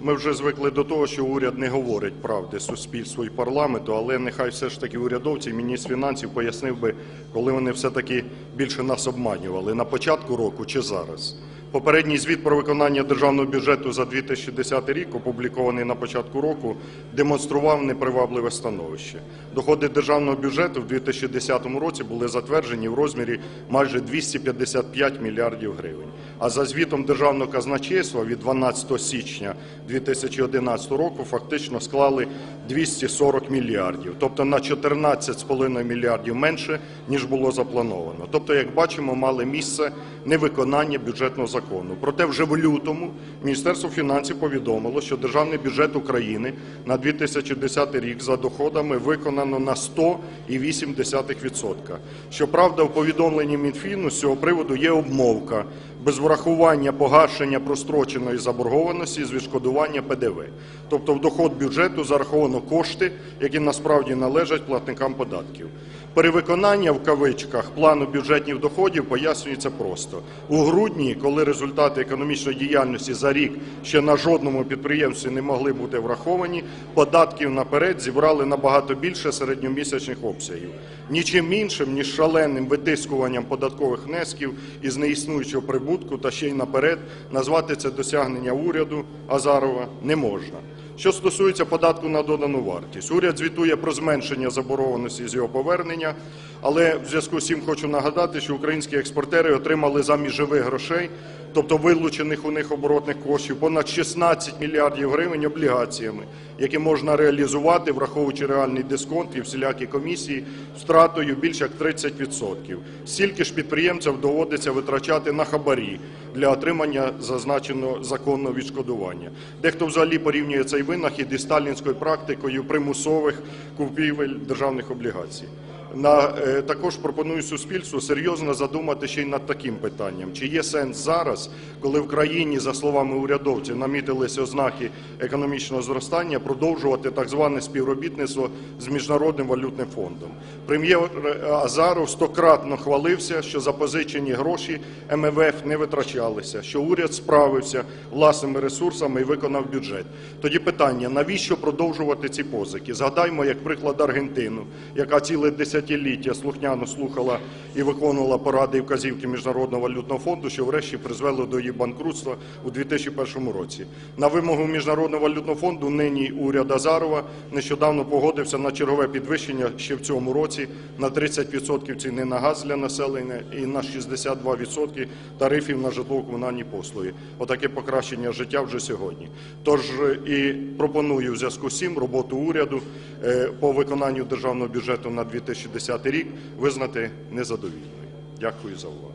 Ми вже звикли до того, що уряд не говорить правди суспільству і парламенту, але нехай все ж таки урядовці міністр фінансів пояснив би, коли вони все-таки більше нас обманювали, на початку року чи зараз. Попередній звіт про виконання державного бюджету за 2010 рік, опублікований на початку року, демонстрував непривабливе становище. Доходи державного бюджету в 2010 році були затверджені в розмірі майже 255 мільярдів гривень. А за звітом державного казначейства від 12 січня 2011 року фактично склали 240 мільярдів, тобто на 14,5 мільярдів менше, ніж було заплановано. Тобто, як бачимо, мали місце невиконання бюджетного закону. Проте вже в лютому Міністерство фінансів повідомило, що державний бюджет України на 2010 рік за доходами виконано на 108%. Щоправда, в повідомленні Мінфіну з цього приводу є обмовка без врахування погашення простроченої заборгованості з відшкодування ПДВ. Тобто в доход бюджету зараховано кошти, які насправді належать платникам податків. Перевиконання в кавичках плану бюджетних доходів пояснюється просто. У грудні, коли результати економічної діяльності за рік ще на жодному підприємстві не могли бути враховані, податків наперед зібрали набагато більше середньомісячних обсягів. Нічим іншим, ніж шаленим витискуванням податкових внесків із неіснуючого прибутку та ще й наперед назвати це досягнення уряду Азарова не можна. Що стосується податку на додану вартість, уряд звітує про зменшення заборгованості з його повернення, але в зв'язку з цим хочу нагадати, що українські експортери отримали замість живих грошей, тобто вилучених у них оборотних коштів, понад 16 мільярдів гривень облігаціями, які можна реалізувати, враховуючи реальний дисконт і всілякі комісії, втратою більш як 30%. Стільки ж підприємцям доводиться витрачати на хабарі для отримання зазначеного законного відшкодування. Дехто взагалі порівнює цей винахід із сталінською практикою примусових купівель державних облігацій. На, е, також пропоную суспільству серйозно задумати ще й над таким питанням. Чи є сенс зараз, коли в країні, за словами урядовців, намітилися ознаки економічного зростання, продовжувати так зване співробітництво з Міжнародним валютним фондом? Прем'єр Азаров стократно хвалився, що запозичені гроші МВФ не витрачалися, що уряд справився власними ресурсами і виконав бюджет. Тоді питання, навіщо продовжувати ці позики? Згадаймо, як приклад Аргентину, яка ціле десятиліття слухняно слухала і виконувала поради і вказівки Міжнародного валютного фонду, що врешті призвело до її банкрутства у 2001 році. На вимогу Міжнародного валютного фонду нині уряд Азарова нещодавно погодився на чергове підвищення ще в цьому році на 30% ціни на газ для населення і на 62% тарифів на житлово-комунальні послуги. Отаке покращення життя вже сьогодні. Тож е, і пропоную в зв'язку з цим роботу уряду по виконанню державного бюджету на 2010 рік визнати незадовільною. Дякую за увагу.